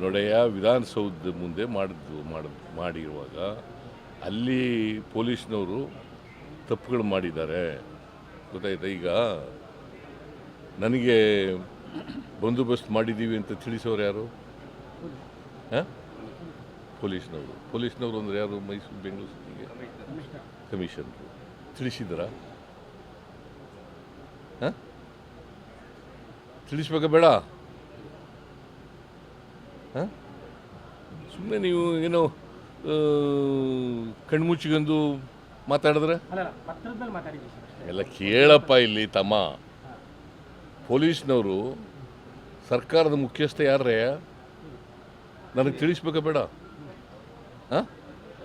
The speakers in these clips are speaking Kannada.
ನೋಡಯ್ಯ ವಿಧಾನಸೌಧದ ಮುಂದೆ ಮಾಡಿದ್ದು ಮಾಡ ಮಾಡಿರುವಾಗ ಅಲ್ಲಿ ಪೊಲೀಸ್ನವರು ತಪ್ಪುಗಳು ಮಾಡಿದ್ದಾರೆ. ಗೊತ್ತಾಯ್ತಾ? ಈಗ ನನಗೆ ಬಂದೋಬಸ್ತ್ ಮಾಡಿದ್ದೀವಿ ಅಂತ ತಿಳಿಸೋರು ಯಾರು? ಹಾಂ? ಪೊಲೀಸ್ನವರು. ಪೊಲೀಸ್ನವರು ಅಂದರೆ ಯಾರು? ಮೈಸೂರು, ಬೆಂಗಳೂರು ಸಿಟಿಗೆ? ಕಮಿಷನರು. ತಿಳಿಸಿದ್ರ? ಹಾಂ? ತಿಳಿಸ್ಬೇಕಾ ಬೇಡ? ಸುಮ್ಮನೆ ನೀವು ಏನೋ ಕಣ್ಮುಚ್ಚಿಗೊಂದು ಮಾತಾಡಿದ್ರೆ? ಅಲ್ಲ ಅಲ್ಲ, ಪತ್ರದ ಮೇಲೆ ಮಾತಾಡಿದ್ದೀವಿ ಎಲ್ಲ ಕೇಳಪ್ಪ ಇಲ್ಲಿ ತಮ್ಮ. ಪೊಲೀಸ್ನವರು ಸರ್ಕಾರದ ಮುಖ್ಯಸ್ಥ ಯಾರೇ ನನಗೆ ತಿಳಿಸ್ಬೇಕ ಬೇಡ. ಹಾಂ?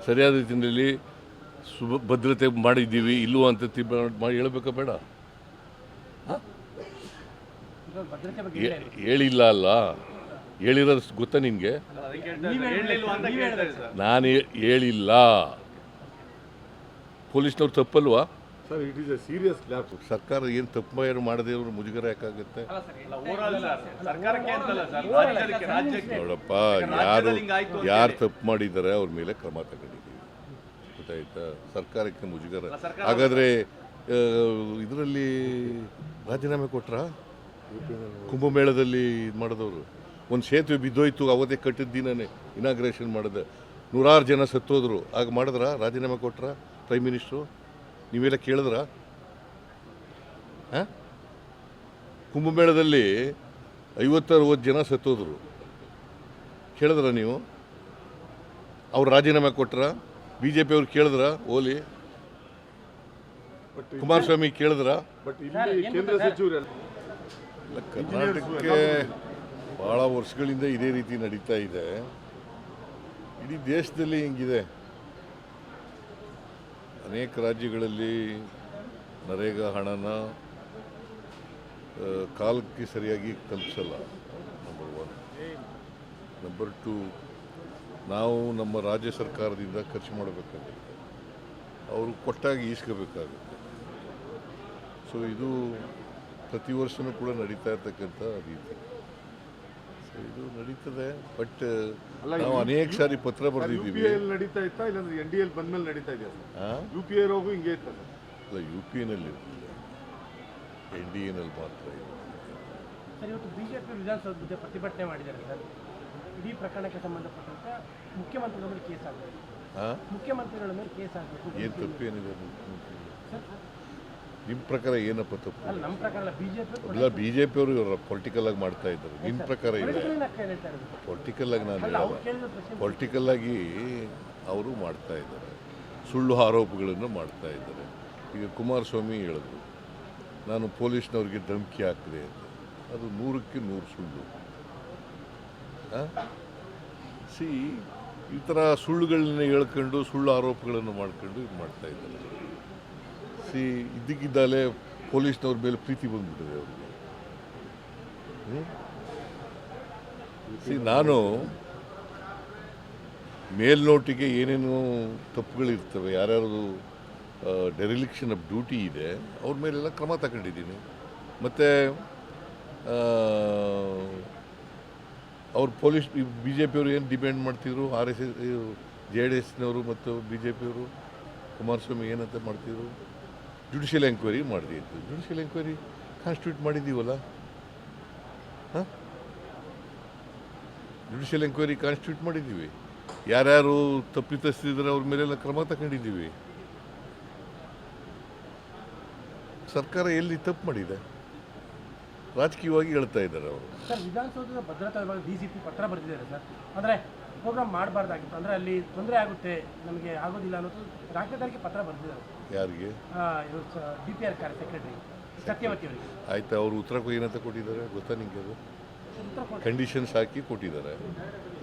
ಸರಿಯಾದ ರೀತಿಯಲ್ಲಿ ಸುಭ ಭದ್ರತೆ ಮಾಡಿದ್ದೀವಿ ಇಲ್ಲವೋ ಅಂತ ಮಾಡಿ ಹೇಳ್ಬೇಕಾ ಬೇಡ. ಹಾಂ? ಬಗ್ಗೆ ಹೇಳಿಲ್ಲ ಅಲ್ಲ. ಹೇಳಿರೋದು ಗೊತ್ತಾ ನಿಮಗೆ? ನಾನು ಹೇಳಿಲ್ಲ. ಪೊಲೀಸ್ನವ್ರು ತಪ್ಪಲ್ವಾ? Sir it is a serious lapse ಸರ್ಕಾರ ಏನು ತಪ್ಪು ಏನು ಮಾಡದೇ ಇವ್ರು ಮುಜುಗರ ಯಾಕಾಗುತ್ತೆ? ನೋಡಪ್ಪ, ಯಾರು ಯಾರು ತಪ್ಪು ಮಾಡಿದ್ದಾರೆ ಅವ್ರ ಮೇಲೆ ಕ್ರಮ ತಗೊಂಡಿದ್ದೀವಿ. ಗೊತ್ತಾಯ್ತಾ? ಸರ್ಕಾರಕ್ಕೆ ಮುಜುಗರ. ಹಾಗಾದರೆ ಇದರಲ್ಲಿ ರಾಜೀನಾಮೆ ಕೊಟ್ರಾ? ಕುಂಭಮೇಳದಲ್ಲಿ ಇದು ಮಾಡಿದವರು. ಒಂದು ಸೇತುವೆ ಬಿದ್ದೋಯ್ತು ಅವತ್ತೇ ಕಟ್ಟಿದ ದಿನನೇ ಇನಾಗ್ರೇಷನ್ ಮಾಡಿದೆ. ನೂರಾರು ಜನ ಸತ್ತೋದ್ರು. ಆಗ ಮಾಡಿದ್ರ? ರಾಜೀನಾಮೆ ಕೊಟ್ರ? ಪ್ರೈಮ್ ಮಿನಿಸ್ಟ್ರು ನೀವೆಲ್ಲ ಕೇಳಿದ್ರ? ಕುಂಭಮೇಳದಲ್ಲಿ ಐವತ್ತರವತ್ತು ಜನ ಸತ್ತೋದ್ರು. ಕೇಳಿದ್ರ ನೀವು? ಅವ್ರು ರಾಜೀನಾಮೆ ಕೊಟ್ರ? ಬಿ ಜೆ ಪಿ ಅವ್ರು ಕೇಳಿದ್ರ? ಓಲಿ? ಕುಮಾರಸ್ವಾಮಿ ಕೇಳಿದ್ರ? ಕರ್ನಾಟಕಕ್ಕೆ ಭಾಳ ವರ್ಷಗಳಿಂದ ಇದೇ ರೀತಿ ನಡೀತಾ ಇದೆ. ಇಡೀ ದೇಶದಲ್ಲಿ ಹಿಂಗಿದೆ. ಅನೇಕ ರಾಜ್ಯಗಳಲ್ಲಿ ನರೇಗಾ ಹಣನ ಕಾಲಕ್ಕೆ ಸರಿಯಾಗಿ ತಲುಪಿಸಲ್ಲ. ನಂಬರ್ ಒನ್ ನಂಬರ್ ಟು ನಾವು ನಮ್ಮ ರಾಜ್ಯ ಸರ್ಕಾರದಿಂದ ಖರ್ಚು ಮಾಡಬೇಕಾಗುತ್ತೆ. ಅವರು ಕೊಟ್ಟಾಗಿ ಈಸ್ಕೋಬೇಕಾಗುತ್ತೆ. ಸೊ ಇದು ಪ್ರತಿ ವರ್ಷವೂ ಕೂಡ ನಡೀತಾ ಇರ್ತಕ್ಕಂಥ ರೀತಿ. ಇದು ನಡೀತದೆ ಬಟ್ ಅಲ್ಲ, ನಾವು ಅನೇಕ ಸಾರಿ ಪತ್ರ ಬರೆದಿದ್ದೀವಿ. ನಡೀತಾ ಇತ್ತಾ ಇಲ್ಲಾಂದ್ರೆ ಎನ್ ಡಿ ಎಲ್ ಬಂದ್ಮೇಲೆ ನಡೀತಾ ಇದೆಯಾ ಯು ಪಿ ಐ ರೋಗು ಹಿಂಗೆ ಇತ್ತ ಅಲ್ಲ ಯು ಪಿ ಎನಲ್ಲಿ ಎನ್ ಡಿ ಎನಲ್ಲಿ ಮಾತ್ರ ಇದೆ ಸರ್ ಇವತ್ತು ಬಿಜೆಪಿ ವಿಧಾನಸೌಧ ಮುಂದೆ ಪ್ರತಿಭಟನೆ ಮಾಡಿದ್ದಾರೆ ಸರ್. ಇಡೀ ಪ್ರಕರಣಕ್ಕೆ ಸಂಬಂಧಪಟ್ಟಂತೆ ಮುಖ್ಯಮಂತ್ರಿಗಳ ಮೇಲೆ ಕೇಸ್ ಆಗಬೇಕು. ಹಾಂ ಮುಖ್ಯಮಂತ್ರಿಗಳ ಮೇಲೆ ಕೇಸ್ ಆಗಬೇಕು. ಏನು ತಪ್ಪೇನಿದೆ ಮುಖ್ಯಮಂತ್ರಿ ಸರ್ ನಿಮ್ಮ ಪ್ರಕಾರ ಏನಪ್ಪ ತಪ್ಪು? ಇಲ್ಲ ಬಿ ಜೆ ಪಿಯವರು ಪೊಲಿಟಿಕಲ್ ಆಗಿ ಮಾಡ್ತಾ ಇದ್ದಾರೆ. ನಿಮ್ಮ ಪ್ರಕಾರ ಹೇಳ್ತಾ ಪೊಲಿಟಿಕಲ್ ಆಗಿ ನಾನು ಹೇಳಲ್ಲ. ಪೊಲಿಟಿಕಲ್ ಆಗಿ ಅವರು ಮಾಡ್ತಾ ಇದ್ದಾರೆ. ಸುಳ್ಳು ಆರೋಪಗಳನ್ನು ಮಾಡ್ತಾ ಇದ್ದಾರೆ. ಈಗ ಕುಮಾರಸ್ವಾಮಿ ಹೇಳಿದ್ರು ನಾನು ಪೊಲೀಸ್ನವ್ರಿಗೆ ಧಮಕಿ ಹಾಕಿದೆ ಅಂತ. ಅದು ನೂರಕ್ಕೆ ನೂರು ಸುಳ್ಳು. ಸಿ ಈ ಥರ ಸುಳ್ಳುಗಳನ್ನ ಹೇಳ್ಕೊಂಡು ಸುಳ್ಳು ಆರೋಪಗಳನ್ನು ಮಾಡ್ಕೊಂಡು ಇದು ಮಾಡ್ತಾ ಇದ್ದಾರೆ. ಸಿ ಇದ್ದಕ್ಕಿದ್ದಾಲೆ ಪೊಲೀಸ್ನವ್ರ ಮೇಲೆ ಪ್ರೀತಿ ಬಂದ್ಬಿಟ್ಟಿದೆ ಅವ್ರಿಗೆ. ನಾನು ಮೇಲ್ನೋಟಿಗೆ ಏನೇನು ತಪ್ಪುಗಳಿರ್ತವೆ ಯಾರ್ಯಾರು ಡೆರಿಲಿಕ್ಷನ್ ಆಫ್ ಡ್ಯೂಟಿ ಇದೆ, ಅವ್ರ ಮೇಲೆಲ್ಲ ಕ್ರಮ ತಗೊಂಡಿದ್ದೀನಿ. ಮತ್ತು ಅವ್ರು ಪೊಲೀಸ್ ಬಿ ಜೆ ಪಿಯವರು ಏನು ಡಿಪೆಂಡ್ ಮಾಡ್ತಿದ್ರು? R S S, J D ಎಸ್ನವರು ಮತ್ತು ಬಿ ಜೆ ಪಿಯವರು ಕುಮಾರಸ್ವಾಮಿ ಏನಂತ ಮಾಡ್ತಿದ್ರು? ಜುಡಿಷಿಯಲ್ ಎಂಕ್ವೈರಿ ಮಾಡಿದ್ದು ಜುಡಿಷಿಯಲ್ ಎಂಕ್ವೈರಿ ಕಾನ್ಸ್ಟಿಟ್ಯೂಟ್ ಮಾಡಿದ್ದೀವಲ್ಲ? ಹಾಂ? ಜುಡಿಷಿಯಲ್ ಎಂಕ್ವೈರಿ ಕಾನ್ಸ್ಟಿಟ್ಯೂಟ್ ಮಾಡಿದ್ದೀವಿ. ಯಾರ್ಯಾರು ತಪ್ಪಿತಸ್ಥಿದ್ರೆ ಅವ್ರ ಮೇಲೆಲ್ಲ ಕ್ರಮ ತಗೊಂಡಿದ್ದೀವಿ. ಸರ್ಕಾರ ಎಲ್ಲಿ ತಪ್ಪು ಮಾಡಿದೆ? ರಾಜಕೀಯವಾಗಿ ಹೇಳ್ತಾ ಇದ್ದಾರೆ ಅವರು. ವಿಧಾನಸೌಧದ ಭದ್ರತಾ ವಿಭಾಗ ಪತ್ರ ಬರೆದಿದ್ದಾರೆ ಸರ್. ಅಂದರೆ ಪ್ರೋಗ್ರಾಮ್ ಮಾಡಬಾರ್ದಾಗಿತ್ತು. ಅಂದರೆ ಅಲ್ಲಿ ತೊಂದರೆ ಆಗುತ್ತೆ ನಮಗೆ ಆಗೋದಿಲ್ಲ ಅನ್ನೋದು ರಾಜ್ಯದವರಿಗೆ ಪತ್ರ ಬರೆದಿದ್ದಾರೆ. ಯಾರಿಗೆ? ಡಿ ಪಿ ಆರ್ ಕಾರ್ಯ ಸೆಕ್ರೆಟರಿ ಸತ್ಯವತಿ ಅವರಿಗೆ. ಆಯ್ತಾ ಅವರು ಉತ್ತರ ಏನಂತ ಕೊಟ್ಟಿದ್ದಾರೆ ಗೊತ್ತಾ ನಿಮಗೆ ಅದು? ಕಂಡೀಷನ್ಸ್ ಹಾಕಿ ಕೊಟ್ಟಿದ್ದಾರೆ.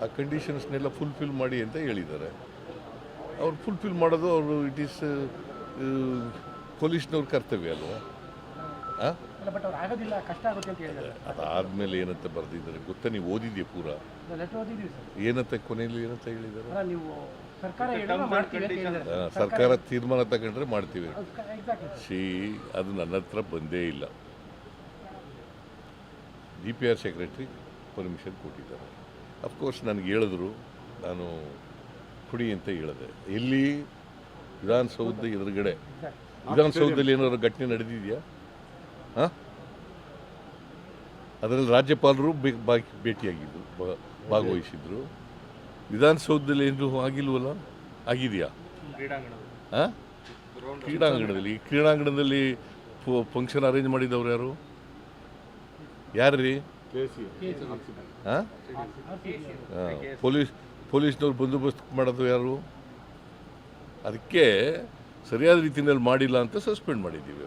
ಆ ಕಂಡೀಷನ್ಸ್ನೆಲ್ಲ ಫುಲ್ಫಿಲ್ ಮಾಡಿ ಅಂತ ಹೇಳಿದ್ದಾರೆ. ಅವ್ರು ಫುಲ್ಫಿಲ್ ಮಾಡೋದು ಅವರು ಇಟ್ ಈಸ್ ಪೊಲೀಸ್ನವ್ರ ಕರ್ತವ್ಯ ಅಲ್ವಾ? ಹಾಂ ಬಟ್ ಅವ್ರು ಆಗೋದಿಲ್ಲ ಕಷ್ಟ ಆಗುತ್ತೆ ಅಂತ ಹೇಳಿದ್ದಾರೆ. ಅದಾದ್ಮೇಲೆ ಏನಂತ ಬರೆದಿದ್ದಾರೆ ಗೊತ್ತ? ನೀವು ಓದಿದ್ಯಾ ಪೂರ? ಲೆಟರ್ ಓದಿದ್ದೀವಿ ಸರ್. ಏನಂತ ಕೊನೆಯಲ್ಲಿ ಏನಂತ ಹೇಳಿದ್ದಾರೆ? ನೀವು ಸರ್ಕಾರ ಹೇಳಿದ್ರೆ ಮಾಡ್ತೀವಿ ಅಂತ ಹೇಳಿದ್ದಾರೆ. ಸರ್ಕಾರ ತೀರ್ಮಾನ ತಗೊಂಡ್ರೆ ಮಾಡ್ತೀವಿ. ಶೀ ಸಿ ಅದು ನನ್ನ ಹತ್ರ ಬಂದೇ ಇಲ್ಲ. D P R secretary permission ಕೊಟ್ಟಿದ್ದಾರೆ. ಅಫ್ಕೋರ್ಸ್ ನನಗೆ ಹೇಳಿದ್ರು ನಾನು ಕುಡಿ ಅಂತ ಹೇಳಿದೆ. ಎಲ್ಲಿ? ವಿಧಾನಸೌಧ ಎದುರುಗಡೆ. ವಿಧಾನಸೌಧದಲ್ಲಿ ಏನಾದ್ರು ಘಟನೆ ನಡೆದಿದೆಯಾ? ಹಾಂ? ಅದರಲ್ಲಿ ರಾಜ್ಯಪಾಲರು ಭೇಟಿಯಾಗಿದ್ದರು ಬಾ- ಭಾಗವಹಿಸಿದ್ರು. ವಿಧಾನಸೌಧದಲ್ಲಿ ಏನು ಆಗಿಲ್ವಲ್ಲ? ಆಗಿದೆಯಾ? ಹಾಂ? ಕ್ರೀಡಾಂಗಣದಲ್ಲಿ. ಈ ಕ್ರೀಡಾಂಗಣದಲ್ಲಿ ಫಂಕ್ಷನ್ ಅರೇಂಜ್ ಮಾಡಿದವ್ರು ಯಾರು? ಯಾರು ರೀ ಹಾಂ. ಪೊಲೀಸ್ ಪೊಲೀಸ್ನವ್ರು ಬಂದೋಬಸ್ತ್ ಮಾಡೋದು ಯಾರು? ಅದಕ್ಕೆ ಸರಿಯಾದ ರೀತಿಯಲ್ಲಿ ಮಾಡಿಲ್ಲ ಅಂತ ಸಸ್ಪೆಂಡ್ ಮಾಡಿದ್ದೀವಿ.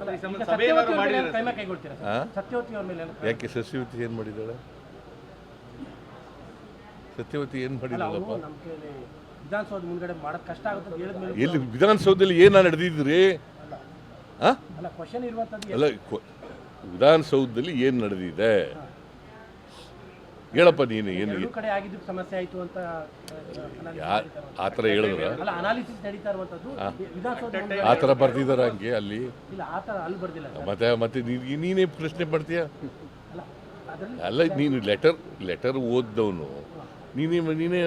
ಯಾಕೆ ಸಸ್ಯವತಿ ಏನು ಮಾಡಿದ್ದಾಳೆ? ಸತ್ಯವತಿ ಏನು ಮಾಡಿದ್ದಾಳಪ್ಪ? ಎಲ್ಲಿ ವಿಧಾನಸೌಧದಲ್ಲಿ ಏನು ನಡೆದಿದ್ರಿ? ಹಾಂ ಅಲ್ಲ ಕ್ವಶನ್ ಇರುವಂಥದ್ದು ಅಲ್ಲ ಕೊ- ವಿಧಾನಸೌಧದಲ್ಲಿ ಏನು ನಡೆದಿದೆ? ಹೇಳಪ್ಪ ನೀನು ಏನು ಎರಡೂ ಕಡೆ ಸಮಸ್ಯೆ ಆಯಿತು ಅಂತ ಆ, analysis ಯಾ ಆ ಥರ ಹೇಳಿದ್ರ? ಅಲ್ಲ ಅನಾಲಿಸಿಸ್ ನಡೀತಾ ಇರುವಂಥದ್ದು ವಿಧಾನಸೌಧ ಮುಂದೆ- ಆ ಥರ ಬರ್ತಿದಾರ ಹಂಗೆ ಅಲ್ಲಿ? ಇಲ್ಲ ಆ ಥರ ಅಲ್ಲಿ ಬರ್ದಿಲ್ಲ ಮತ್ತೆ ಮತ್ತೆ ನೀನು ನೀನೇ ಪ್ರಶ್ನೆ ಮಾಡ್ತೀಯ ಅಲ್ಲ ನೀನು ಲೆಟರ್ ಲೆಟರ್ ಓದ್ದವನು. ನೀನೇ ನೀನೇ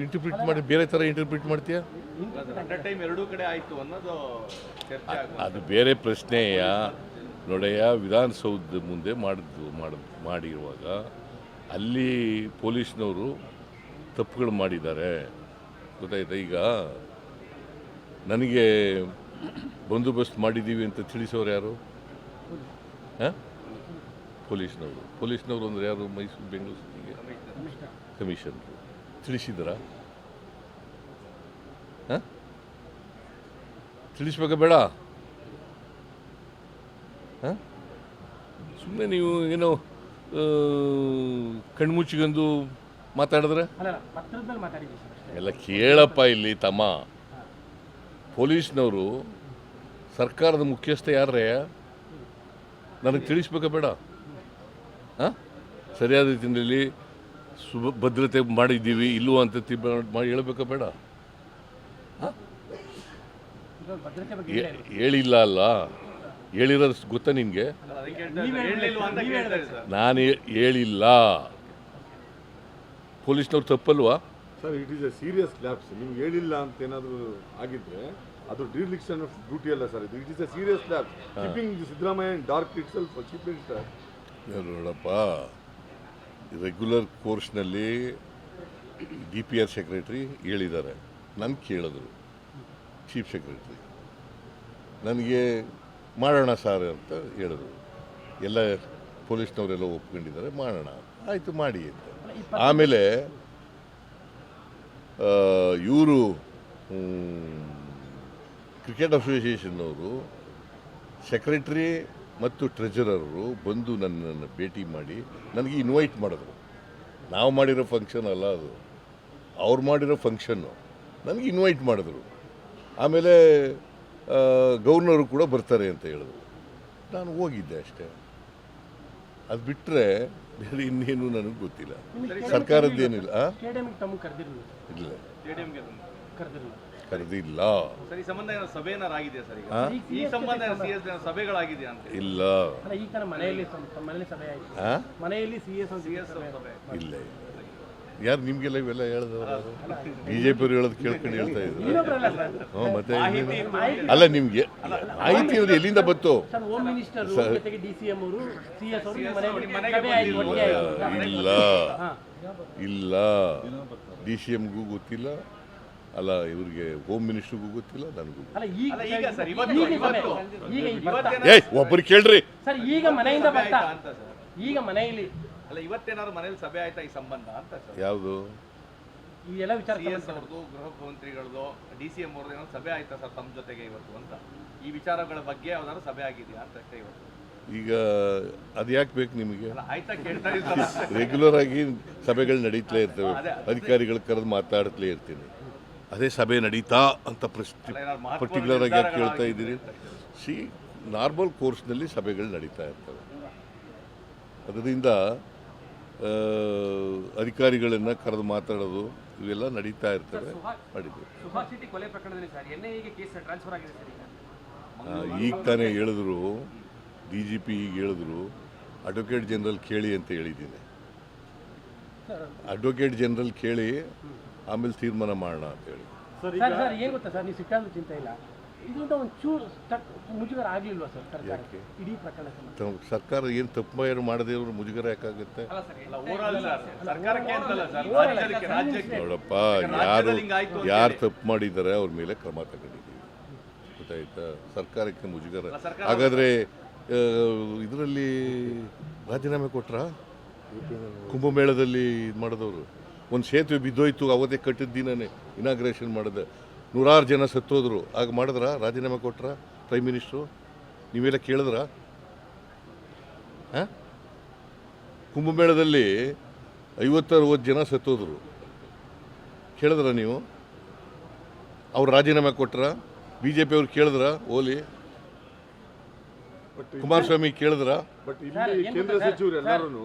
ಇಂಟರ್ಪ್ರಿಟ್ ಮಾಡಿ ಬೇರೆ ಥರ ಇಂಟರ್ಪ್ರಿಟ್ ಮಾಡ್ತೀಯ? ಅಟ್ ಟೈಮ್ ಎರಡೂ ಕಡೆ ಆಯ್ತು ಅನ್ನೋದು ಚರ್ಚೆ ಆಗುವ ಅದು ಬೇರೆ ಪ್ರಶ್ನೆಯ? ನೋಡಯ್ಯ ವಿಧಾನಸೌಧ ಮುಂದೆ ಮಾಡಿದ್ದು ಮಾಡ ಮಾಡಿರುವಾಗ ಅಲ್ಲಿ ಪೊಲೀಸ್ನವರು ತಪ್ಪುಗಳು ಮಾಡಿದ್ದಾರೆ. ಗೊತ್ತಾಯ್ತಾ? ಈಗ ನನಗೆ ಬಂದೋಬಸ್ತ್ ಮಾಡಿದ್ದೀವಿ ಅಂತ ತಿಳಿಸೋರು ಯಾರು? ಹಾಂ? ಪೊಲೀಸ್ನವರು. ಪೊಲೀಸ್ನವರು ಅಂದರೆ ಯಾರು? ಮೈಸೂರು, ಬೆಂಗಳೂರು ಸಿಟಿಗೆ? ಕಮಿಷನರು. ತಿಳಿಸಿದ್ರ? ಹಾಂ? ತಿಳಿಸ್ಬೇಕಾ ಬೇಡ? ಹಾಂ? ಸುಮ್ಮನೆ ನೀವು ಏನೋ ಕಣ್ಮುಚ್ಚಿಗಂದು ಮಾತಾಡಿದ್ರೆ? ಎಲ್ಲ ಕೇಳಪ್ಪ ಇಲ್ಲಿ ತಮ್ಮ. ಪೊಲೀಸ್ನವರು ಸರ್ಕಾರದ ಮುಖ್ಯಸ್ಥ ಯಾರೇ ನನಗೆ ತಿಳಿಸ್ಬೇಕ ಬೇಡ. ಹಾಂ ಸರಿಯಾದ ರೀತಿಯಲ್ಲಿ ಸುಭ ಭದ್ರತೆ ಮಾಡಿದ್ದೀವಿ ಇಲ್ಲವೋ ಅಂತ ಮಾಡಿ ಹೇಳ್ಬೇಕಾ ಬೇಡ. ಹೇಳಿಲ್ಲ ಅಲ್ಲ. ಹೇಳಿರೋದು ಗೊತ್ತಾ ನಿನಗೆ ನಾನು ಹೇಳಿಲ್ಲ. ಪೊಲೀಸ್ನವ್ರು ತಪ್ಪಲ್ವಾ? Sir it is a serious lapse ನಿಮ್ಗೆ ಹೇಳಿಲ್ಲ ಅಂತ ಏನಾದರೂ ಆಗಿದ್ರೆ ಅದು ಡಿಲಿಕ್ಷನ್ ಆಫ್ ಡ್ಯೂಟಿ ಅಲ್ಲ ಸರ್ ಇದು. It is a serious lapse keeping Siddaramaiah dark itself keeping sir ನೋಡಪ್ಪ. ರೆಗ್ಯುಲರ್ ಕೋರ್ಸ್ನಲ್ಲಿ ಡಿ ಪಿ ಆರ್ ಸೆಕ್ರೆಟ್ರಿ ಹೇಳಿದ್ದಾರೆ. ನಾನು ಕೇಳಿದ್ರು. ಚೀಫ್ ಸೆಕ್ರೆಟ್ರಿ ನನಗೆ ಮಾಡೋಣ ಸರ್ ಅಂತ ಹೇಳಿದ್ರು. ಎಲ್ಲ ಪೊಲೀಸ್ನವರೆಲ್ಲ ಒಪ್ಕೊಂಡಿದ್ದಾರೆ ಮಾಡೋಣ ಆಯಿತು, ಮಾಡಿ ಅಂತ. ಆಮೇಲೆ ಇವರು ಕ್ರಿಕೆಟ್ ಅಸೋಸಿಯೇಷನ್ನವರು ಸೆಕ್ರೆಟ್ರಿ ಮತ್ತು ಟ್ರೆಜರರು ಬಂದು ನನ್ನನ್ನು ಭೇಟಿ ಮಾಡಿ, ನನಗೆ ಇನ್ವೈಟ್ ಮಾಡಿದ್ರು. ನಾವು ಮಾಡಿರೋ ಫಂಕ್ಷನ್ ಅಲ್ಲ ಅದು. ಅವ್ರು ಮಾಡಿರೋ ಫಂಕ್ಷನ್ನು ನನಗೆ ಇನ್ವೈಟ್ ಮಾಡಿದ್ರು. ಆಮೇಲೆ ಗವರ್ನರು ಕೂಡ ಬರ್ತಾರೆ ಅಂತ ಹೇಳಿದ್ರು. ನಾನು ಹೋಗಿದ್ದೆ ಅಷ್ಟೇ. ಅದು ಬಿಟ್ಟರೆ ಬೇರೆ ಇನ್ನೇನು ನನಗೆ ಗೊತ್ತಿಲ್ಲ. ಸರ್ಕಾರದ್ದೇನಿಲ್ಲ ಇಲ್ಲ. ಕರೆದಿಲ್ಲ. ಸರ್ ಈ ಸಂಬಂಧ ಏನೋ ಸಭೆ ಏನಾರು ಆಗಿದೆಯಾ ಸರ್ ಈಗ ಈ ಸಂಬಂಧ ಸಿ ಎಸ್ ಸಭೆಗಳಾಗಿದೆಯಾ ಅಂತ. ಇಲ್ಲ. ಅಲ್ಲ ಈಗ ತಾನೇ ಮನೆಯಲ್ಲಿ ಸಂ- ಸಭೆ ಆಯಿತು. ಮನೆಯಲ್ಲಿ ಸಿ ಎಸ್ ಸಿ ಎಸ್ ಸಭೆ. ಇಲ್ಲ ಇಲ್ಲ ಯಾರು ನಿಮಗೆಲ್ಲ ಇವೆಲ್ಲ ಹೇಳಿದವರು ಬಿ ಜೆ ಪಿಯವ್ರು ಹೇಳೋದು ಕೇಳ್ಕೊಂಡು ಹೇಳ್ತಾ ಇದ್ರು. ಹ್ಞೂ ಮತ್ತೆ ಅಲ್ಲ ನಿಮಗೆ ಮಾಹಿತಿ ಅಂದ್ರೆ ಎಲ್ಲಿಂದ ಬಂತು? ಅವರು ಅವರು ಇಲ್ಲ. ಹಾ ಇಲ್ಲ. ಡಿ ಸಿ ಎಮ್ಗೂ ಗೊತ್ತಿಲ್ಲ. ಅಲ್ಲ ಇವ್ರಿಗೆ ಹೋಮ್ ಮಿನಿಸ್ಟ್ರಿಗೂ ಗೊತ್ತಿಲ್ಲ ನನಗೂ ಅಲ್ಲ ಈಗ ಸರ್, ಇವತ್ತು- ಈಗ ಸಭೆ ಇವತ್ತು- ಈಗ ಈ ಬರ್ತಾ ಏಯ್ ಒಬ್ಬರು ಕೇಳ್ರಿ. ಸರ್ ಈಗ ಮನೆಯಿಂದ ಸಭೆ ಬರ್ತಾ ಅಂತ ಸರ್. ಈಗ ಮನೆಯಲ್ಲಿ ಅಲ್ಲ ಇವತ್ತೇನಾದ್ರು ಮನೇಲಿ ಸಭೆ ಆಯ್ತಾ ಈ ಸಂಬಂಧ ಅಂತ ಸರ್? ಯಾವುದು? ಈ ಎಲ್ಲ ವಿಚಾರ ಸಿ ಎಸ್ ಅವ್ರದ್ದು ಗೃಹ ಮಂತ್ರಿಗಳದ್ದು ಡಿ ಸಿ ಎಂ ಅವ್ರದ್ದು ಏನೋ ಸಭೆ ಆಯ್ತಾ ಸರ್ ತಮ್ಮ ಜೊತೆಗೆ ಇವತ್ತು ಅಂತ? ಈ ವಿಚಾರಗಳ ಬಗ್ಗೆ ಯಾವ್ದಾದ್ರು ಸಭೆ ಆಗಿದೆಯಾ ಅಂತ ಅಷ್ಟೇ ಇವತ್ತು? ಈಗ ಅದು ಯಾಕೆ ಬೇಕು ನಿಮಗೆ? ಅಲ್ಲ ಆಯ್ತಾ ಕೇಳ್ತಾ ಇದ್ದಾರೆ? ರೆಗ್ಯುಲರ್ ಆಗಿ ಸಭೆಗಳು ನಡೀತಲೇ ಇರ್ತವೆ. ಅಧಿಕಾರಿಗಳು ಕರೆದು ಮಾತಾಡ್ತಲೇ ಇರ್ತೀನಿ. ಅದೇ ಸಭೆ ನಡೀತಾ ಅಂತ ಪರ್ಟಿಕ್ಯುಲರ್ ಆಗಿ ಯಾಕೆ ಕೇಳ್ತಾ ಇದ್ದೀರಿ? ಸಿ ನಾರ್ಮಲ್ ಕೋರ್ಸ್ನಲ್ಲಿ ಸಭೆಗಳು ನಡೀತಾ ಇರ್ತವೆ. ಅದರಿಂದ ಅಧಿಕಾರಿಗಳನ್ನು ಕರೆದು ಮಾತಾಡೋದು ಇವೆಲ್ಲ ನಡೀತಾ ಇರ್ತವೆ. ಈಗ. ತಾನೇ ಹೇಳಿದ್ರು ಡಿ ಜಿ ಪಿ ಈಗ ಹೇಳಿದ್ರು ಅಡ್ವೊಕೇಟ್ ಜನರಲ್ ಕೇಳಿ ಅಂತ ಹೇಳಿದ್ದೀನಿ. ಅಡ್ವೊಕೇಟ್ ಜನರಲ್ ಕೇಳಿ ಆಮೇಲೆ ತೀರ್ಮಾನ ಮಾಡೋಣ ಅಂತೇಳಿ ಸರ್ ಇದರಿಂದ ಒಂದು ಚೂರು ಮುಜುಗರ ಆಗ್ಲಿಲ್ವಾ ಸರ್ ಸರ್ಕಾರ? ಯಾಕೆ? ಇಡೀ ಸರ್ಕಾರ ಏನು ತಪ್ಪು ಏನು ಮಾಡದೇ ಇವರು ಮುಜುಗರ ಯಾಕಾಗುತ್ತೆ? ಅಲ್ಲ ಸರ್ ಅಲ್ಲ ಸರ್. ಸರ್ಕಾರಕ್ಕೆ ಅಂತಲ್ಲ ಸರ್ ರಾಜ್ಯಕ್ಕೆ ರಾಜ್ಯಕ್ಕೆ. ನೋಡಪ್ಪ ಯಾರು ರಾಜ್ಯದಲ್ಲಿ ಹಿಂಗಾಯ್ತು ಅಂತ ಯಾರು ಹೇಳಿ. ತಪ್ಪು ಮಾಡಿದ್ದಾರೆ ಅವ್ರ ಮೇಲೆ ಕ್ರಮ ತಗೊಂಡಿದ್ದೀವಿ. ಗೊತ್ತಾಯ್ತಾ? ಸರ್ಕಾರಕ್ಕೆ ಮುಜುಗರ. ಸರ್ಕಾರ ಹಾಗಾದರೆ ಇದರಲ್ಲಿ ರಾಜೀನಾಮೆ ಕೊಟ್ರಾ? ಕುಂಭಮೇಳದಲ್ಲಿ ಇದು ಮಾಡಿದವರು. ಒಂದು ಸೇತುವೆ ಬಿದ್ದೋಯ್ತು ಅವತ್ತೇ ಕಟ್ಟಿದ ದಿನನೇ ಇನಾಗ್ರೇಷನ್ ಮಾಡಿದೆ. ನೂರಾರು ಜನ ಸತ್ತೋದ್ರು. ಆಗ ಮಾಡಿದ್ರ? ರಾಜೀನಾಮೆ ಕೊಟ್ರ? ಪ್ರೈಮ್ ಮಿನಿಸ್ಟ್ರು ನೀವೆಲ್ಲ ಕೇಳಿದ್ರ? ಕುಂಭಮೇಳದಲ್ಲಿ ಐವತ್ತರವತ್ತು ಜನ ಸತ್ತೋದ್ರು. ಕೇಳಿದ್ರ ನೀವು? ಅವ್ರು ರಾಜೀನಾಮೆ ಕೊಟ್ರ? ಬಿ ಜೆ ಪಿ ಅವ್ರು ಕೇಳಿದ್ರ? ಓಲಿ? ಬಟ್ ಕುಮಾರಸ್ವಾಮಿ ಕೇಳಿದ್ರ? ಬಟ್ ಇಲ್ಲಿ ಕೇಂದ್ರ ಗೊತ್ತಾ ಸಚಿವರು ಎಲ್ಲರೂ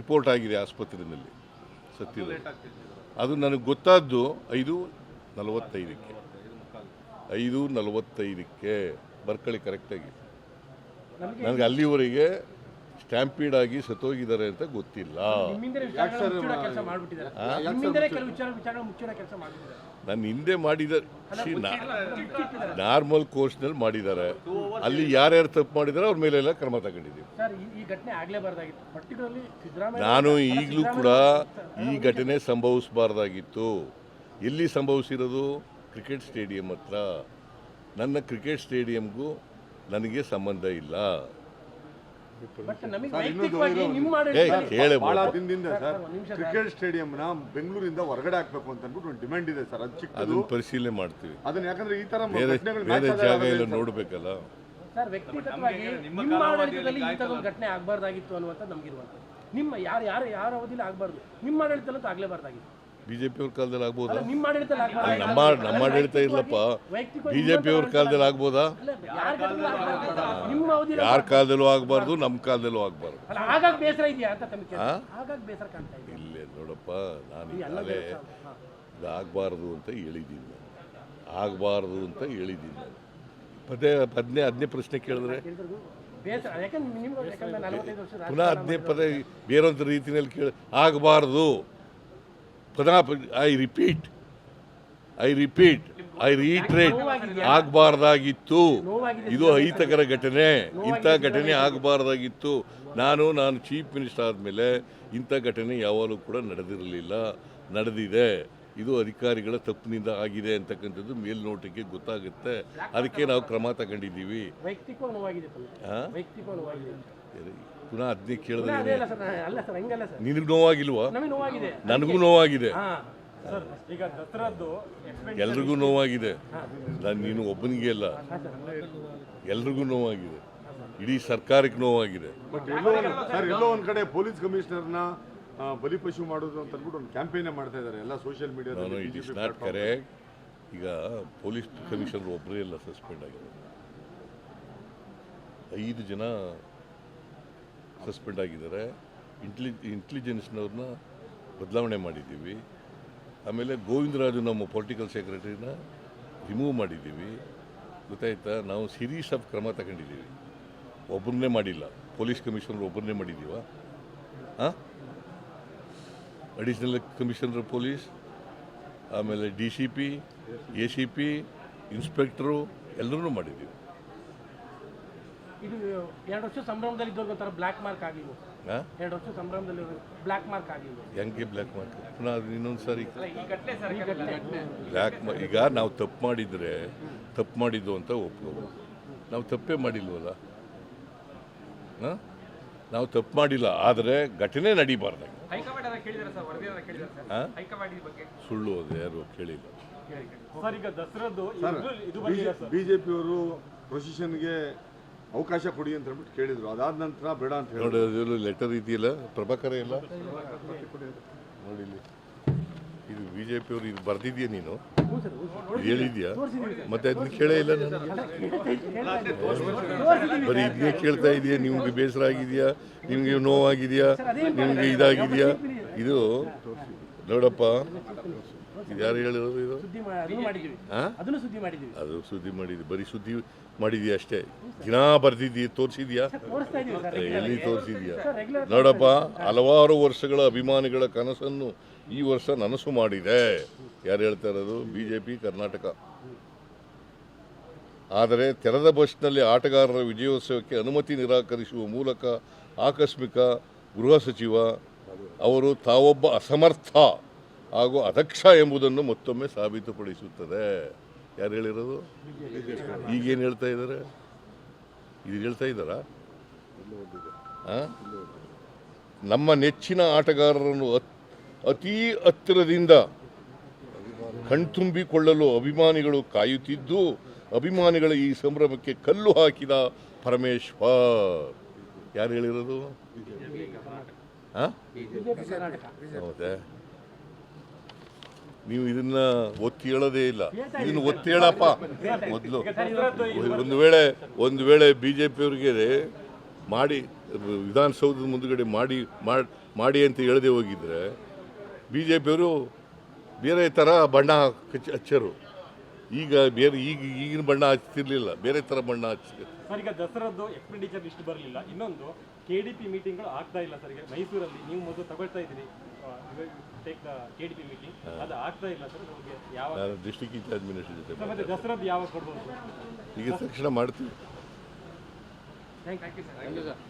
ರಿಪೋರ್ಟ್ ಆಗಿದೆ ಆಸ್ಪತ್ರೆಯಲ್ಲಿ ಸತ್ತಿದೆ ಅದು ನನಗೆ ಗೊತ್ತಾದ್ದು ಐದು ನಲವತ್ತೈದಕ್ಕೆ. ಐದು ನಲವತ್ತೈದಕ್ಕೆ ಬರ್ಕಳಿ ಕರೆಕ್ಟಾಗಿ ನನಗೆ ಅಲ್ಲಿವರೆಗೆ ಸ್ಟ್ಯಾಂಪೀಡ್ ಆಗಿ ಸತ್ತೋಗಿದ್ದಾರೆ ಅಂತ ಗೊತ್ತಿಲ್ಲ. ನಾನು ಹಿಂದೆ ಮಾಡಿದ. ನಾರ್ಮಲ್ ಕೋರ್ಸ್ನಲ್ಲಿ ಮಾಡಿದ್ದಾರೆ. ಅಲ್ಲಿ ಯಾರ್ಯಾರು ತಪ್ಪು ಮಾಡಿದ್ದಾರೆ ಅವ್ರ ಮೇಲೆಲ್ಲ ಕ್ರಮ ತಗೊಂಡಿದ್ದೀವಿ. ನಾನು ಈಗಲೂ ಕೂಡ ಈ ಘಟನೆ ಸಂಭವಿಸಬಾರ್ದಾಗಿತ್ತು. ಎಲ್ಲಿ ಸಂಭವಿಸಿರೋದು? ಕ್ರಿಕೆಟ್ ಸ್ಟೇಡಿಯಂ ಹತ್ರ. ನನ್ನ ಕ್ರಿಕೆಟ್ ಸ್ಟೇಡಿಯಂಗೂ ನನಗೆ ಸಂಬಂಧ ಇಲ್ಲ. ಬಹಳ. ದಿನದಿಂದ ಸರ್. ಕ್ರಿಕೆಟ್ ಸ್ಟೇಡಿಯಂನ ಬೆಂಗಳೂರಿಂದ ಹೊರಗಡೆ ಹಾಕ್ಬೇಕು ಅಂತ ಅಂದ್ಬಿಟ್ಟು ಒಂದು ಡಿಮ್ಯಾಂಡ್ ಇದೆ ಸರ್ ಅದು ಚಿಕ್ಕದು. ಅದನ್ನ ಪರಿಶೀಲನೆ ಮಾಡ್ತೀವಿ. ಅದನ್ನ ಯಾಕಂದ್ರೆ ಈ ತರ ಬೇರೆ ಜಾಗ ಆದಾಗ ಎಲ್ಲ ನೋಡಬೇಕಲ್ಲ. ಸರ್ ವ್ಯಕ್ತಿಗತವಾಗಿ ನಿಮ್ಮ ಆಡಳಿತದಲ್ಲಿ ಈ. ಒಂದು ಘಟನೆ ಆಗಬಾರ್ದಾಗಿತ್ತು ಅನ್ನುವಂಥದ್ದು ನಮಗಿರುವಂಥದ್ದು ನಿಮ್ಮ ಯಾರು ಯಾರು ಯಾರ ಅವಧಿಲಿ ಆಗಬಾರ್ದು? ನಿಮ್ಮ ಆಗಲೇಬಾರ್ದಾಗಿತ್ತು. ಬಿಜೆಪಿ ಅವ್ರ ಕಾಲದಲ್ಲಿ ಆಗ್ಬೋದಾ? ನಮ್ಮ ನಮ್ಮ ಆಡಳಿತ ಇಲ್ಲಪ್ಪ. ಬಿಜೆಪಿ ಅವ್ರ ಕಾಲದಲ್ಲಿ ಆಗ್ಬೋದಾ? ಯಾರ ಕಾಲದಲ್ಲೂ ಆಗ್ಬಾರ್ದು. ನಿಮ್ಮ ಆಗಬಾರ್ದು ಕಾಲದಲ್ಲೂ ಆಗಬಾರ್ದು. ಇಲ್ಲ ನೋಡಪ್ಪ ನಾನು ಈಗಾಗಲೇ ಇದಾಗಬಾರ್ದು ಅಂತ ಹೇಳಿದ್ದೀನಿ ನಾನು. ಆಗಬಾರ್ದು ಅಂತ ಹೇಳಿದ್ದೀನಿ ನಾನು. ಪದೇ ಹದಿನೇ ಹದಿನೇ ಪ್ರಶ್ನೆ ಕೇಳಿದ್ರೆ? ಪುನಃ ಹದಿನೇ ಪದೇ ಪದ ಬೇರೊಂದು ರೀತಿಯಲ್ಲಿ ಕೇಳಿ ಆಗಬಾರ್ದು. ಪುನಃ I repeat. I repeat. I reiterate ಆಗಬಾರ್ದಾಗಿತ್ತು. ಇದು ಅಹಿತಕರ ಘಟನೆ. ಇಂಥ ಘಟನೆ ಆಗಬಾರ್ದಾಗಿತ್ತು. ನಾನು ನಾನು ಚೀಫ್ ಮಿನಿಸ್ಟರ್ ಆದಮೇಲೆ ಇಂಥ ಘಟನೆ ಯಾವಾಗಲೂ ಕೂಡ ನಡೆದಿರಲಿಲ್ಲ. ನಡೆದಿದೆ. ಇದು ಅಧಿಕಾರಿಗಳ ತಪ್ಪಿನಿಂದ ಆಗಿದೆ ಅಂತಕ್ಕಂಥದ್ದು ಮೇಲ್ನೋಟಕ್ಕೆ ಗೊತ್ತಾಗುತ್ತೆ. ಅದಕ್ಕೆ ನಾವು ಕ್ರಮ ತಗೊಂಡಿದ್ದೀವಿ. ಪುನಃ ಅದನ್ನೇ ಕೇಳಿದ್ರೆ ನಿನಗೆ ನೋವಾಗಿಲ್ವಾ? ನನಗೂ ನೋವಾಗಿದೆ. ಎಲ್ರಿಗೂ ನೋವಾಗಿದೆ. ನಾನು ನೀನು ಒಬ್ಬನಿಗೆ ಅಲ್ಲ. ಎಲ್ರಿಗೂ ನೋವಾಗಿದೆ. ಇಡೀ ಸರ್ಕಾರಕ್ಕೆ ನೋವಾಗಿದೆ. ಬಟ್ ಎಲ್ಲೋ ಒಂದ್- ಸರ್ ಎಲ್ಲೋ ಒಂದು ಕಡೆ ಪೊಲೀಸ್ ಕಮಿಷನರ್ನ ಬಲಿಪಶು ಮಾಡೋದು ಅಂತ ಅಂದ್ಬಿಟ್ಟು ಒಂದು ಕ್ಯಾಂಪೇನ್ ಮಾಡ್ತಾ ಇದ್ದಾರೆ ಎಲ್ಲ ಸೋಷಿಯಲ್ ಮೀಡಿಯಾ ಮೀಡಿಯಾದಲ್ಲಿ ಇಟ್ ಇಸ್ ನಾಟ್ ಕರೆಕ್ಟ್ ಈಗ ಪೊಲೀಸ್ ಕಮಿಷನರ್ ಒಬ್ಬರೇ ಎಲ್ಲ ಸಸ್ಪೆಂಡ್ ಆಗಿದೆ ಐದು ಜನ ಸಸ್ಪೆಂಡ್ ಆಗಿದ್ದಾರೆ. ಇಂಟ್ಲಿ ಇಂಟೆಲಿಜೆನ್ಸ್ನವ್ರನ್ನ ಬದಲಾವಣೆ ಮಾಡಿದ್ದೀವಿ. ಆಮೇಲೆ ಗೋವಿಂದರಾಜು ನಮ್ಮ ಪೊಲಿಟಿಕಲ್ ಸೆಕ್ರೆಟರಿನ ರಿಮೂವ್ ಮಾಡಿದ್ದೀವಿ. ಗೊತ್ತಾಯ್ತಾ? ನಾವು ಸೀರೀಸ್ ಆಫ್ ಕ್ರಮ ತಗೊಂಡಿದ್ದೀವಿ. ಒಬ್ಬರನ್ನೇ ಮಾಡಿಲ್ಲ. ಪೊಲೀಸ್ ಕಮಿಷನರ್ ಒಬ್ಬರನ್ನೇ ಮಾಡಿದ್ದೀವ? ಹಾಂ? ಅಡಿಷನಲ್ ಕಮಿಷನರ್ ಪೊಲೀಸ್ ಆಮೇಲೆ D C P A C P inspector ಎಲ್ಲರೂ ಮಾಡಿದ್ದೀವಿ. ಇದು, ಎರಡು ವರ್ಷ ಸಂಭ್ರಮದಲ್ಲಿ ಬ್ಲ್ಯಾಕ್ ಮಾರ್ಕ್ ಆಗಿಲ್ಲ ಎರಡು ವರ್ಷ ಸಂಭ್ರಮದಲ್ಲಿ ಬ್ಲ್ಯಾಕ್ ಮಾರ್ಕ್ ಆಗಿಲ್ಲ ಹೆಂಗೆ ಬ್ಲ್ಯಾಕ್ ಮಾರ್ಕ್ ಪುನಃ ಅದು ಇನ್ನೊಂದು ಸಾರಿ. ಅಲ್ಲ ಈ ಘಟನೆ ಸರ್ ಘಟನೆ. ಬ್ಲ್ಯಾಕ್ ಮಾ ಈಗ ನಾವು ತಪ್ಪು ಮಾಡಿದರೆ ತಪ್ಪು ಮಾಡಿದ್ದು ಅಂತ ಒಪ್ಕೋಬೋದು. ನಾವು ತಪ್ಪೇ ಮಾಡಿಲ್ವಲ್ಲ? ಹಾಂ? ನಾವು ತಪ್ಪು ಮಾಡಿಲ್ಲ ಆದರೆ ಘಟನೆ ನಡೀಬಾರ್ದು ಹೈಕಮಾಂಡ್ ಅದ ಕೇಳಿದಾರೆ ಸರ್? ವರದಿ ಅದ ಕೇಳಿದಾರೆ ಸರ್? ಹಾ? ಬಗ್ಗೆ. ಸುಳ್ಳು ಅದು ಯಾರು ಕೇಳಿಲ್ಲ. ಸರ್ ಈಗ ದಸರಾದ್ದು ಇದು- ಇದು ಬಂದಿದೆ ಸರ್. ಬಿಜೆಪಿಯವರು ಪ್ರೊಸಿಷನ್ಗೆ ಅವಕಾಶ ಕೊಡಿ ಅಂತ ಹೇಳ್ಬಿಟ್ಟು ಕೇಳಿದ್ರು. ಅದಾದ ನಂತರ ಬೇಡ ಅಂತ ಹೇಳಿ ನೋಡಿ ಅದೆಲ್ಲ ಲೆಟರ್ ಇದೆಯಲ್ಲ? ಪ್ರಭಾಕರ ಇಲ್ಲ? ನೋಡಿ ಇಲ್ಲಿ. ಇದು ಬಿ ಜೆ ಪಿಯವರು ಇದು ಬರ್ದಿದ್ಯಾ ನೀನು? ಹೇಳಿದ್ಯಾ? ಮತ್ತೆ ಅದನ್ನ ಕೇಳೇ ಇಲ್ಲ ನಾನು. ಬರೀ ಇದನ್ನೇ ಕೇಳ್ತಾ ಇದೆಯಾ? ನಿಮ್ಗೆ ಬೇಸರ ಆಗಿದೆಯಾ? ನಿಮ್ಗೆ ನೋವಾಗಿದೆಯಾ? ನಿಮ್ಗೆ ಇದಾಗಿದೆಯಾ? ಇದು ನೋಡಪ್ಪ ಇದು ಯಾರು ಹೇಳಿರೋದು ಇದು? ಅದು ಸುದ್ದಿ ಮಾಡಿದ್ವಿ ಬರೀ ಸುದ್ದಿ ಮಾಡಿದ್ಯಾ ಅಷ್ಟೇ. ದಿನಾ ಬರ್ದಿದ್ಯಾ ತೋರಿಸಿದ್ಯಾ? ಎಲ್ಲಿ ತೋರಿಸಿದ್ಯಾ? ನೋಡಪ್ಪ ಹಲವಾರು ವರ್ಷಗಳ ಅಭಿಮಾನಿಗಳ ಕನಸನ್ನು ಈ ವರ್ಷ ನನಸು ಮಾಡಿದೆ. ಯಾರು ಹೇಳ್ತಾ ಇರೋದು? B J P Karnataka. ಆದರೆ ತೆರೆದ ಬಸ್ನಲ್ಲಿ ಆಟಗಾರರ ವಿಜಯೋತ್ಸವಕ್ಕೆ ಅನುಮತಿ ನಿರಾಕರಿಸುವ ಮೂಲಕ ಆಕಸ್ಮಿಕ ಗೃಹ ಸಚಿವ ಅವರು ತಾವೊಬ್ಬ ಅಸಮರ್ಥ ಹಾಗೂ ಅದಕ್ಷ ಎಂಬುದನ್ನು ಮತ್ತೊಮ್ಮೆ ಸಾಬೀತುಪಡಿಸುತ್ತದೆ. ಯಾರು ಹೇಳಿರೋದು? ಈಗೇನು ಹೇಳ್ತಾ ಇದ್ದಾರೆ ಇದು ಹೇಳ್ತಾ ಇದ್ದಾರಾ? ನಮ್ಮ ನೆಚ್ಚಿನ ಆಟಗಾರರನ್ನು ಅತ್- ಹತ್ತಿರದಿಂದ ಕಣ್ತುಂಬಿಕೊಳ್ಳಲು ಅಭಿಮಾನಿಗಳು ಕಾಯುತ್ತಿದ್ದು, ಅಭಿಮಾನಿಗಳ ಈ ಸಂಭ್ರಮಕ್ಕೆ ಕಲ್ಲು ಹಾಕಿದ ಪರಮೇಶ್ವರ್. ಯಾರು ಹೇಳಿರೋದು? ಹಾಂ ಹೌದಾ? ನೀವು ಇದನ್ನ ಒತ್ತಿ ಹೇಳೋದೇ ಇಲ್ಲ. ಇದನ್ನ ಒತ್ತಿ ಹೇಳಪ್ಪ. ಮೊದಲು ಒಂದು ವೇಳೆ ಒಂದು ವೇಳೆ ಬಿ ಜೆ ಪಿಯವ್ರಿಗೆ ಮಾಡಿ ವಿಧಾನಸೌಧದ ಮುಂದುಗಡೆ ಮಾಡಿ ಮಾಡ್- ಮಾಡಿ ಅಂತ ಹೇಳದೆ ಹೋಗಿದ್ರೆ ಬಿ ಜೆ ಪಿಯವರು ಬೇರೆ ಥರ ಬಣ್ಣ ಹಚ್ಚ ಹಚ್ಚರು. ಈಗ ಬೇರೆ ಈಗ ಈಗಿನ ಬಣ್ಣ ಹಚ್ತಿರ್ಲಿಲ್ಲ. ಬೇರೆ ಥರ ಬಣ್ಣ ಹಚ್ಚ ಸರ್ ಈಗ ದಸರಾದ್ದು ಎಕ್ಸ್ಪೆಂಡಿಚರ್ ಲಿಸ್ಟ್ ಬರಲಿಲ್ಲ. ಇನ್ನೊಂದು ಕೆ ಡಿ ಪಿ ಮೀಟಿಂಗ್ಗಳು ಆಗ್ತಾ ಇಲ್ಲ ಸರ್. ಈಗ ಮೈಸೂರಲ್ಲಿ ನೀವು ಮೊದಲು ತಗೊಳ್ತಾ ಇದ್ದೀರಿ. Take the K D P meeting ಅದು ಆಗ್ತಾ ಇಲ್ಲ ಸರ್ ನಮಗೆ ಯಾವಾಗ ನಾನು ಡಿಸ್ಟಿಕ್ ಇನ್ಚಾರ್ಜ್ ಮಿನಿಸ್ಟರ್ ಜೊತೆ ಈಗ ತಕ್ಷಣ ಮಾಡ್ತೀವಿ ಥ್ಯಾಂಕ್ ಯು ಸರ್